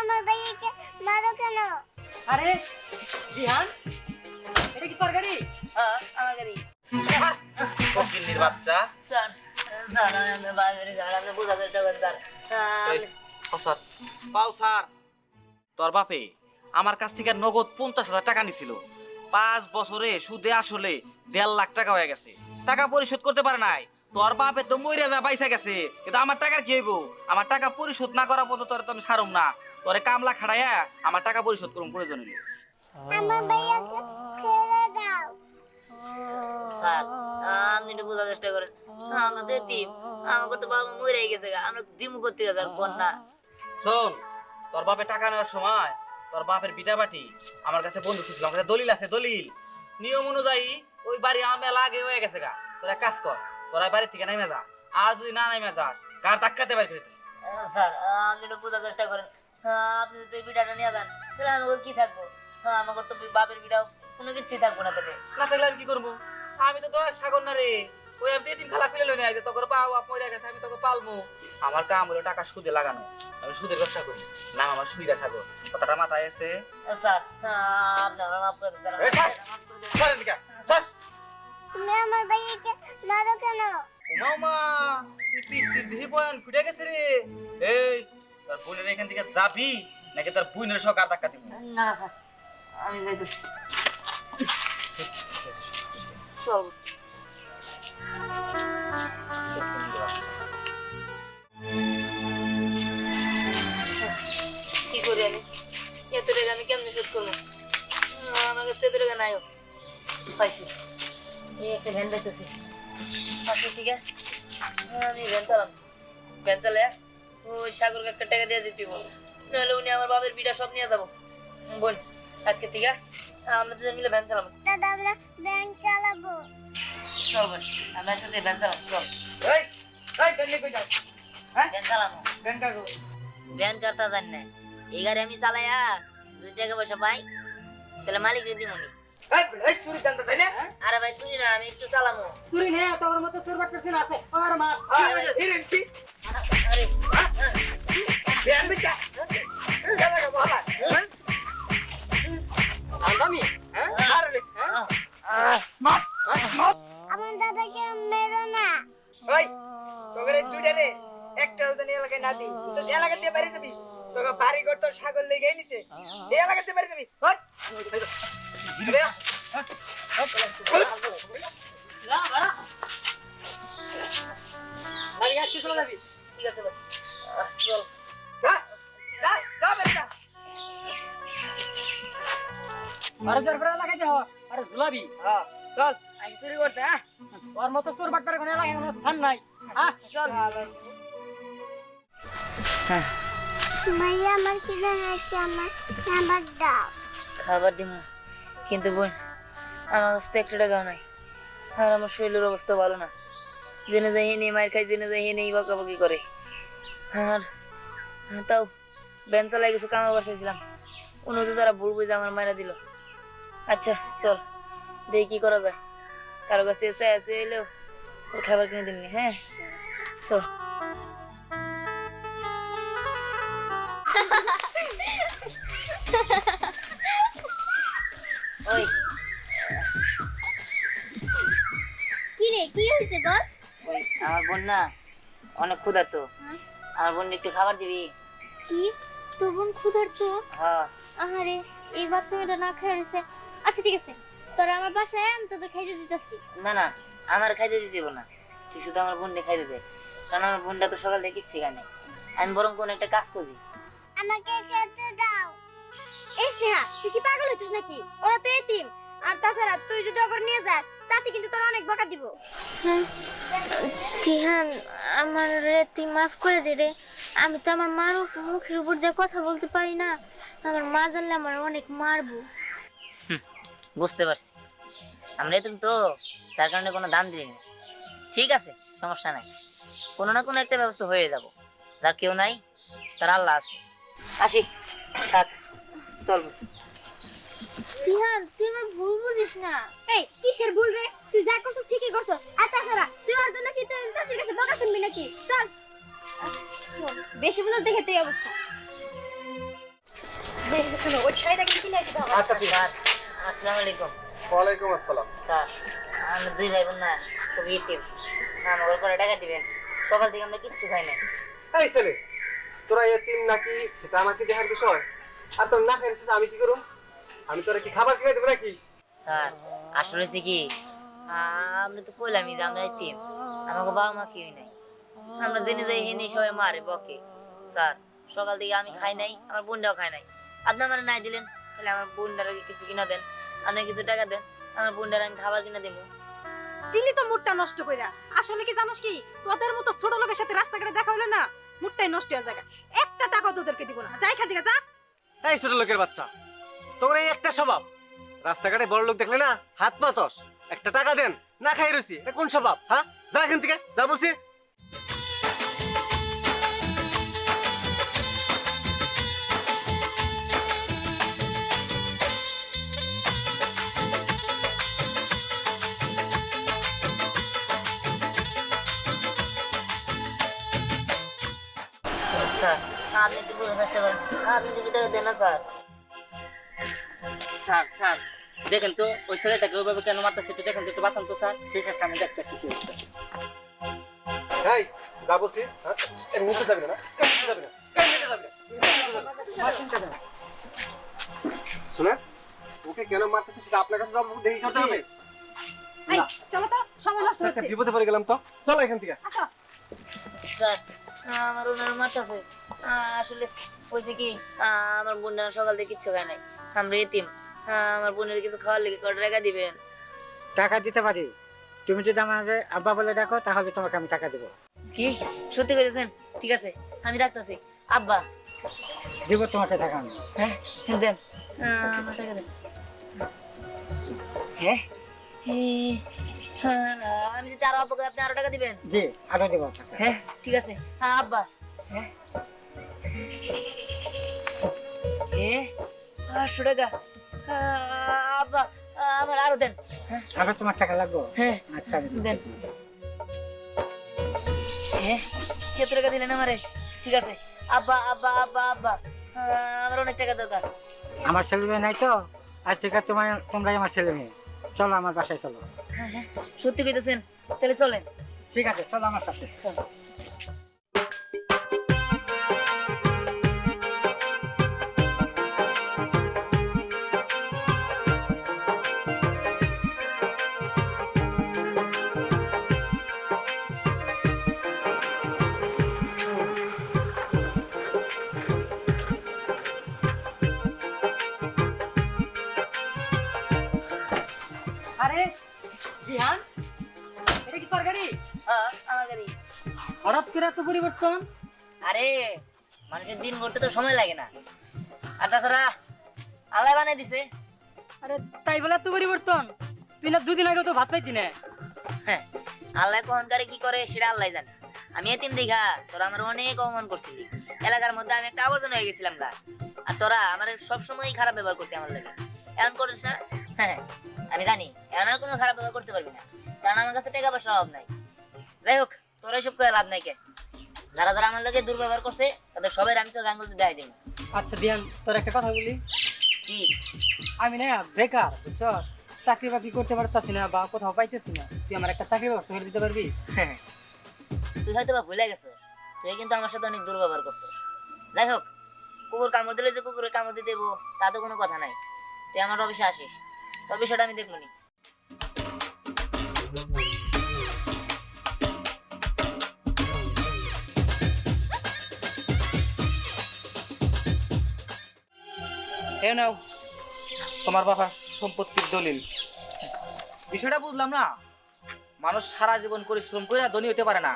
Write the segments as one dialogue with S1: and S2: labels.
S1: আমার ভাইয়াকে মারো কেন?
S2: আরে জিহান এটা কি তোর গাড়ি? হ্যাঁ। আমার গাড়ি।
S3: ছাড়। বাচ্চা।
S2: স্যার স্যার আমি বাইরে স্যার আপনি বুঝা চেষ্টা করেন স্যার।
S3: এই, পাউসার, পাউসার। তোর বাপে আমার কাছ থেকে নগদ পঞ্চাশ হাজার টাকা নিছিল। পাঁচ বছরে সুদে আসলে দেড় লাখ টাকা হয়ে গেছে। টাকা পরিশোধ করতে পারে নাই। তোর বাপে তো মইরা যা পাইসা গেছে কিন্তু আমার টাকা কি হইব? আমার টাকা পরিশোধ না করা পর্যন্ত তোরে তো আমি ছাড়ুম না। তোরে কামলা খাড়াইয়া আমার টাকা পরিশোধ করুম প্রয়োজন হইলে।
S1: আমার ভাইয়াকে ছেড়ে দাও।
S2: স্যার আপনি একটু বোঝার চেষ্টা করেন। আমরা তো এতিম আমাকে তো বাবা মরে গেছে গা। আমরা দিমু করতে গেছে আর বন্যা
S3: শোন তোর বাপে টাকা নেওয়ার সময় তোর বাপের বিটাবাটি আমার কাছে বন্ধু ছিল আমার কাছে দলিল আছে দলিল। নিয়ম অনুযায়ী ওই বাড়ি আমার মেলা আগে হয়ে গেছে গা। তোরা কাজ কর তোরা বাড়ি থেকে নামে যা। আর যদি না নামে যাস কার ধাক্কাতে বাড়ি করে
S2: স্যার আপনি একটু বোঝার চেষ্টা করেন। আপনি যদি এই বিটাটা নিয়ে যান তাহলে আমাকে কি থাকব? হ্যাঁ আমাকে তো বাপের বিটাও কোনো কিছুই থাকব না তাহলে।
S3: না তাহলে আমি কি করব? আমি তো দশ সাগর না রে। ওই আমি তিন খালা খুলে লই নাই তোকে পাও আপ মরে গেছে আমি তোকে পালমু আমার কাম হলো টাকা সুদে লাগানো। আমি সুদের ব্যবসা করি। নাম আমার সুবিধা থাকো কথাটা মাথায় আছে?
S2: স্যার আপনি আমার মাফ করে দেন
S1: তুমি আমার ভাইয়াকে মারো কেন?
S3: মামা পিচ্ছির দিহি বয়ান ফুটে গেছে রে। এই তোর বোনের এখান থেকে যাবি নাকি তোর বোনের সব আর ধাক্কা দিব
S2: না স্যার আমি যাইতেছি। চল। কি করি আমি? এত টাকা আমি কেমনি শোধ করব? আমার কাছে এত টাকা নাইও। পাইছি। এই একটা ভ্যান দেখতেছি। আচ্ছা ঠিক আছে? আমি ভ্যান চালাম ভ্যান চালে ওই সাগরকে একটা টাকা দিয়ে দিতে বল উনি আমার বাবার বিটা সব নিয়ে যাব। বল আজকে থেকে আমরা দুজন মিলে ভ্যান চালাবো।
S1: দাদা আমরা ব্যাংক চালাবো।
S2: চল বোন আমরা একসাথে ভ্যান চালাবো। চল।
S3: এই এই বেরিয়ে কই যাও? হ্যাঁ?
S2: ভ্যান চালাবো।
S3: ব্যাংকা গো
S2: ভ্যান কারটা জানি না। এই গাড়ি আমি চালাইয়া দুই টাকা পয়সা পাই। তাহলে মালিক দিয়ে দিমনি
S3: এই চুরি জানতে তাই না?
S2: আরে ভাই চুরি না আমি একটু চালাবো।
S4: চুরি নেই তোর মতো চোর বাট আছে। আমার মা
S2: আরে
S4: জোর করে লাগাই দাও আরে
S5: হ্যাঁ চল।
S4: আই চুরি করতে হ্যাঁ? ওর মতো চোর পারে কোনো স্থান নাই। হ্যাঁ চল।
S1: ভাইয়া আমার খিদে হয়েছে আমার খাবার দাও।
S2: খাবার দিব কিন্তু বোন আমার কাছে তো একটা টাকাও নাই। আর আমার শরীরের অবস্থা ভালো না। জেনে যাই হেনে মায়ের খাই জেনে যাই হেনে বকাবকি করে। আর তাও ব্যান চালাই কিছু কামা বসাইছিলাম। উনি তো তারা ভুল বুঝে আমার মায়েরা দিল। আচ্ছা চল। দেখি কি করা যায়। কারও কাছ থেকে চাই আসে এলেও তোর খাবার কিনে দিননি হ্যাঁ? চল। ওই।
S1: কি রে কি হয়েছে বল?
S2: ওই আমার বোন না অনেক ক্ষুধার্ত। আমার বোন একটু খাবার দিবি।
S1: কি? তোর বোন ক্ষুধার্ত?
S2: হ্যাঁ।
S1: আহারে এই বাচ্চা মেয়েটা না খেয়ে রয়েছে আচ্ছা ঠিক আছে। তোরা আমার বাসায় আমি তোদের খাইতে দিতেছি।
S2: না না আমার খাইতে দিতে দিব না। তুই শুধু আমার বোনকে খাইতে দে। কারণ আমার বোনটা তো সকাল থেকে কিচ্ছু খায় নাই। আমি বরং কোন একটা কাজ করি।
S1: আমাকে খেতে দাও। এই স্নেহা তুই কি পাগল হয়েছিস নাকি? ওরা তো এতিম। আর তাছাড়া তুই যদি ওগর নিয়ে যাস তাতে কিন্তু তোর অনেক বকা দিব। তিহান আমার রে তুই মাফ করে দে রে। আমি তো আমার মার মুখের উপর দিয়ে কথা বলতে পারি না। আমার মা জানলে আমার অনেক মারবো।
S2: বুঝতে পারছি। আমরা তুমি তো তার কারণে কোনো দাম দিইনি। ঠিক আছে সমস্যা নাই। কোনো না কোনো একটা ব্যবস্থা হয়ে যাব। যার কেউ নাই তার আল্লাহ আছে। আসি থাক চল।
S1: তিহান তুই আমার ভুল বুঝিস না। এই কিসের ভুল রে? তুই যা করছিস ঠিকই করছিস আর তাছাড়া তুই ওর জন্য কি তুই কাছে বকা শুনবি নাকি? চল। বেশি বুঝো দেখে তো এই অবস্থা শোনো ওই শাড়িটা কিনে
S5: আচ্ছা
S2: স্যার আসসালামু আলাইকুম।
S5: ওয়ালাইকুম আসসালাম।
S2: স্যার আমরা দুই ভাই বোন না খুব করে টাকা দিবেন? সকাল থেকে আমরা কিচ্ছু খাই নাই।
S6: এই ছেলে তোরা এতিম নাকি? সেটা আমাকে দেখার বিষয়। আর তোর না খেয়ে আমি কি করুম? আমি তোরা কি খাবার কিনে দেবো নাকি?
S2: স্যার আসলে কি? আমরা তো কইলামই যে আমরা আমাকে বাবা মা কেউই নাই। আমরা জেনে যাই হেনে সবাই মারে বকে। স্যার সকাল থেকে আমি খাই নাই আমার বোনটাও খাই নাই। আপনি আমার নাই দিলেন? তাহলে আমার বোনটার কিছু কিনা দেন? আপনি কিছু টাকা দেন আমার বোনটার আমি খাবার কিনা দেবো।
S7: দিলি তো মুডটা নষ্ট কইরা। আসলে কি জানোস কি? তোদের মতো ছোট লোকের সাথে রাস্তাঘাটে দেখা হলো না মুডটাই নষ্ট হয়ে যায় একটা টাকা তোদেরকে দিব না। যাই থেকে যা।
S6: এই ছোট লোকের বাচ্চা তোর এই একটা স্বভাব। রাস্তাঘাটে বড় লোক দেখলে না হাত পাতস। একটা টাকা দেন না খাই রয়েছি এটা কোন স্বভাব হ্যাঁ? যা এখান থেকে যা বলছি।
S2: আপনি একটু বোঝার চেষ্টা করেন আপনি কিছু টাকা দেন না স্যার?
S4: স্যার স্যার দেখেন তো ওই ছেলেটাকে ওইভাবে কেন মারতেছে একটু দেখেন তো একটু বাঁচান তো স্যার। সেই সাথে আমি দেখতে কি হচ্ছে
S6: এই যা বলছি হ্যাঁ? এর মুখে যাবে না এমনিতে যাবে না এমনিতে যাবে না, এমনিতে যাবে না। শুনে ওকে কেন মারতেছে সেটা আপনার কাছে যাব দেখে হবে।
S7: চলো তো সময় নষ্ট হচ্ছে।
S6: বিপদে পড়ে গেলাম তো। চলো এখান থেকে।
S7: আসো
S2: স্যার আমার ওনার মারতেছে আসলে হয়েছে কি আমার বোনটা সকাল থেকে কিচ্ছু খায় নাই। আমরা এতিম। আমার বোনের কিছু খাওয়ার লেগে কত টাকা দিবেন?
S8: টাকা দিতে পারি। তুমি যদি আমাকে আব্বা বলে ডাকো তাহলে তোমাকে আমি টাকা দেবো।
S2: কি? সত্যি করেছেন ঠিক আছে আমি রাখতেছি। আব্বা।
S8: দিব তোমাকে টাকা আমি।
S2: হ্যাঁ দেন। আমার টাকা দেন। হ্যাঁ হ্যাঁ, আমি যদি আরও আব্বাকে আপনি আরও টাকা দিবেন?
S8: জি আরও দেবো
S2: হ্যাঁ ঠিক আছে। হ্যাঁ আব্বা। হ্যাঁ। এ পাঁচশো টাকা। আব্বা আমার আরও দেন।
S8: আরও তোমার টাকা লাগবে?
S2: হ্যাঁ
S8: আচ্ছা
S2: দেন। হ্যাঁ কত টাকা দিলেন আমারে? ঠিক আছে। আব্বা আব্বা আব্বা আব্বা। আমার অনেক টাকা দরকার।
S8: আমার ছেলে মেয়ে নাই তো? আর ঠিক আছে তোমার তোমরাই আমার ছেলে মেয়ে। চলো আমার বাসায় চলো।
S2: হ্যাঁ, হ্যাঁ, সত্যি কইতেছেন? তাহলে চলেন।
S8: ঠিক আছে চলো আমার সাথে।
S2: চল।
S4: আরে জিহান এটা কি তোর গাড়ি?
S2: হ্যাঁ আমার গাড়ি।
S4: হঠাৎ করে এত পরিবর্তন?
S2: আরে মানুষের দিন গড়তে তো সময় লাগে না। আর তাছাড়া আল্লাহ বানাই দিছে।
S4: আরে তাই বলে এত পরিবর্তন? তুই না দুদিন আগে তো ভাত পাইতি না।
S2: হ্যাঁ আল্লাহ কখন করে কি করে সেটা আল্লাহ জানে। আমি এতিম দেখা তোরা আমার অনেক অপমান করছিলি। এলাকার মধ্যে আমি একটা আবর্জনা হয়ে গেছিলাম গা আর তোরা আমার সবসময় খারাপ ব্যবহার করতে আমার লাগে। এমন করিস না? হ্যাঁ। আমি জানি এখন আর কোনো খারাপ ব্যবহার করতে পারবি না। কারণ আমার কাছে টাকা পয়সার অভাব নাই। যাই হোক তোরা সব করে লাভ নাই কে? যারা যারা আমার লোকে দুর্ব্যবহার করছে তাদের সবাই আমি তো গাঙ্গুল দেখাই দিই
S4: আচ্ছা দিয়ান তোর একটা কথা বলি।
S2: কি?
S4: আমি না বেকার বুঝছ চাকরি বাকরি করতে পারতাছি না বা কোথাও পাইতেছি না। তুই আমার একটা চাকরি ব্যবস্থা করে দিতে পারবি?
S2: হ্যাঁ। তুই হয়তো বা ভুলে গেছো তুই কিন্তু আমার সাথে অনেক দুর্ব্যবহার করছ। যাই হোক কুকুর কামড় দিলে যে কুকুরে কামড় দিতে দেবো তা তো কোনো কথা নাই। তুই আমার অফিসে আসিস। তোর বিষয়টা আমি দেখব
S3: এ নাও তোমার বাবা সম্পত্তির দলিল। বিষয়টা বুঝলাম না। মানুষ সারা জীবন পরিশ্রম করে ধনী হতে পারে না।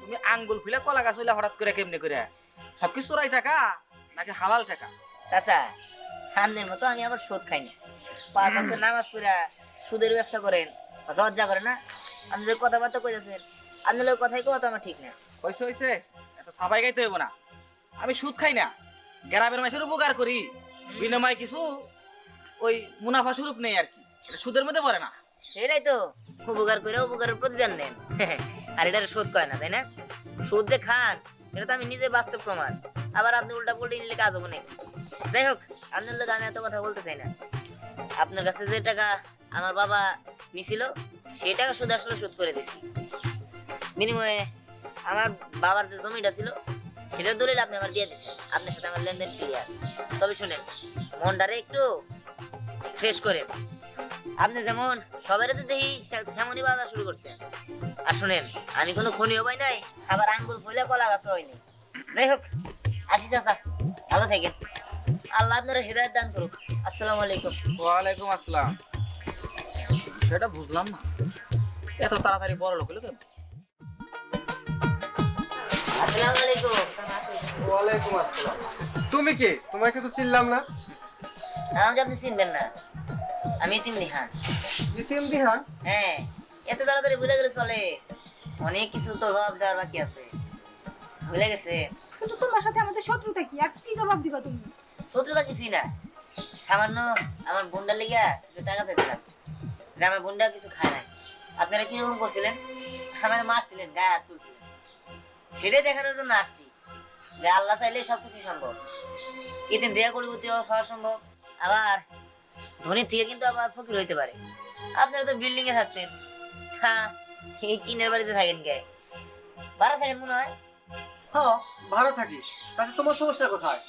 S3: তুমি আঙ্গুল ফুলে কলা গাছ হইলে হঠাৎ করে কেমনে করে সবকিছু চোরাই টাকা নাকি হালাল টাকা?
S2: চাচা সামনের মতো আমি আবার সুদ খাই না। পাঁচ অক্ট নামাজ পড়া সুদের ব্যবসা করেন লজ্জা করে না? আপনি যে কথাবার্তা কইতেছেন আপনার কথাই কথা আমার ঠিক না।
S3: হয়েছে হয়েছে এত সাবাই গাইতে হইব না। আমি সুদ খাই না। গ্রামের মানুষের উপকার করি। বিনিময় কিছু ওই মুনাফা স্বরূপ নেই আর কি। এটা সুদের মধ্যে পড়ে না।
S2: সেটাই তো। উপকার করে উপকারের প্রতিদান নেন আর এটা শোধ করে না তাই না? সুদ যে খান এটা তো আমি নিজে বাস্তব প্রমাণ। আবার আপনি উল্টা পুল্টি নিলে কাজ হবে না। যাই হোক আপনার লোক আমি এত কথা বলতে চাই না। আপনার কাছে যে টাকা আমার বাবা নিছিল, সেই টাকা শুধু আসলে শোধ করে দিছি। বিনিময়ে আমার বাবার যে জমিটা ছিল, সেটার দলিল আপনি আমার দিয়ে দিচ্ছেন আপনার সাথে আমার লেনদেন ক্লিয়ার তবে শুনেন, মনটারে একটু ফ্রেশ করে আপনি যেমন সবাই তো দেখি তেমনই বাধা শুরু করছেন। আর শুনেন, আমি কোনো খনিও পাই নাই, আবার আঙ্গুল ফুলে কলা গাছ হয়নি। যাই হোক, আসি চাচা, ভালো থাকেন। আল্লাহ আপনার হৃদয় দান করুক। আসসালামু আলাইকুম।
S3: ওয়ালাইকুম আসসালাম। সেটা বুঝলাম না। এত তাড়াতাড়ি বড় লোক হলো কেন?
S2: আসসালামু আলাইকুম।
S6: ওয়ালাইকুম আসসালাম। তুমি কে? তোমাকে তো চিনলাম না।
S2: আমাকে আপনি চিনবেন না। আমি তিন দিহান।
S6: ইতিম দিহান?
S2: হ্যাঁ এত তাড়াতাড়ি ভুলে গেলে চলে। অনেক কিছু তো জবাব দেওয়ার বাকি আছে। ভুলে গেছে।
S7: কিন্তু তোমার সাথে আমাদের শত্রুতা কি? আর কি জবাব দিবা তুমি?
S2: শত্রুতা কিছুই না। সামান্য আমার লেগে কিছু টাকা পেয়েছিলাম। যে আমার কিছু খায় না আপনারা কীরকম করছিলেন? আমার গায়ে হাত তুলছিলেন। সেটাই দেখানোর জন্য আসছি যে আল্লাহ চাইলে সবকিছু সম্ভব। ইতিম দেয়া হওয়া সম্ভব। আবার থেকে কিন্তু আবার ফকির হইতে পারে। আপনারা তো বিল্ডিং এ থাকতেন। হ্যাঁ কিনের বাড়িতে থাকেন কে? ভাড়া থাকেন মনে হয়?
S6: হ্যাঁ ভাড়া থাকি। তাতে তোমার সমস্যা কোথায়?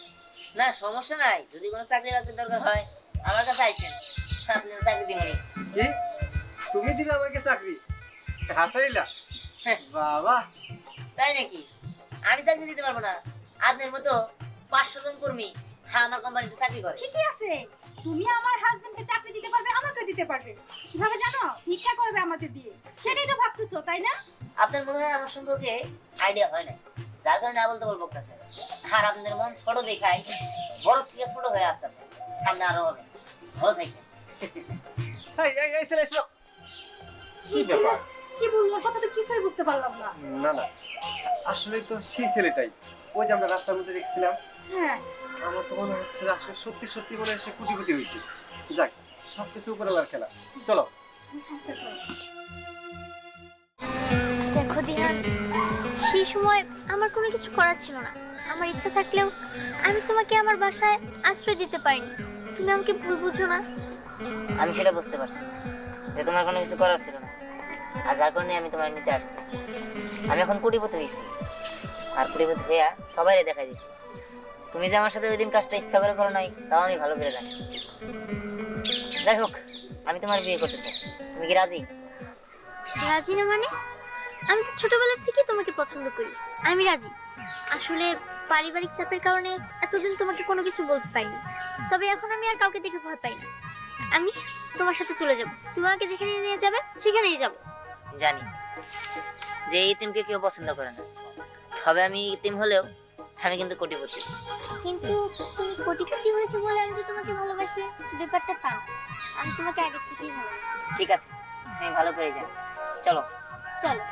S2: না সমস্যা নাই। যদি কোনো চাকরি বাকরির দরকার হয় আমার কাছে আইসেন আপনি চাকরি দিবেন
S6: কি? তুমি দিবে আমাকে চাকরি? হাসাইলা?
S2: হ্যাঁ।
S6: বাবা।
S2: তাই নাকি? আমি চাকরি দিতে পারব না। আপনার মতো পাঁচশো জন কর্মী আমার কোম্পানিতে চাকরি করে।
S7: ঠিকই আছে। তুমি আমার হাজবেন্ডকে চাকরি দিতে পারবে আমাকে দিতে পারবে। কীভাবে জানো? ভিক্ষা করবে আমাদের দিয়ে। সেটাই তো ভাবতেছো তাই না?
S2: আপনার মনে হয় আমার সম্পর্কে আইডিয়া হয় না যার কারণে বলতে তাবল বকতেছে আর আপনাদের মন ছোট দেখাই বড় থেকে ছোট হয়ে আসতেছে সামনে আরও হবে। ভালো থাকবেন
S6: এই এই এই ছেলে এসো। কি ব্যাপার?
S7: কি বলব কথা তো কিছুই বুঝতে পারলাম না।
S6: না না। আসলে তো সেই ছেলেটাই। ওই যে আমরা রাস্তার মধ্যে দেখছিলাম।
S7: হ্যাঁ।
S6: আমার তো মনে হচ্ছে যে আসলে সত্যি সত্যি মনে হয়েছে। যাক সবকিছু উপরওয়ালার খেলা। চলো।
S7: আচ্ছা চলো।
S1: দেখো দিহান সেই সময় আমার কোনো কিছু করার ছিল না। আমার ইচ্ছা থাকলেও আমি তোমাকে আমার বাসায় আশ্রয় দিতে পারিনি। তুমি আমাকে ভুল বুঝো না।
S2: আমি সেটা বুঝতে পারছি যে তোমার কোনো কিছু করার ছিল না। আর যার কারণে আমি তোমার নিতে আসছি। আমি এখন কুটিপতি হয়েছি। আর কুটিপতি হইয়া সবাই দেখাই দিছি। তুমি যে আমার সাথে ওই দিন কাজটা ইচ্ছা করে করো নাই তাও আমি ভালো করে জানি। যাই হোক আমি তোমার বিয়ে করতে চাই। তুমি কি রাজি?
S1: রাজি না মানে? আমি তো ছোটবেলা থেকে তোমাকে পছন্দ করি। আমি রাজি। আসলে পারিবারিক চাপের কারণে এতদিন তোমাকে কোনো কিছু বলতে পারিনি। তবে এখন আমি আর কাউকে দেখে ভয় পাই না। আমি তোমার সাথে চলে যাব। তুমি আমাকে যেখানে নিয়ে যাবে সেখানেই যাব।
S2: জানি যে ইতিমকে কেউ পছন্দ করে না। তবে আমি ইতিম হলেও আমি কিন্তু কোটিপতি।
S1: কিন্তু তুমি কোটিপতি হয়েছে বলে আমি যে তোমাকে ভালোবাসি ব্যাপারটা তা আমি তোমাকে আগে থেকেই ভালোবাসি।
S2: ঠিক আছে আমি ভালো করে জানি। চলো।
S1: চলো।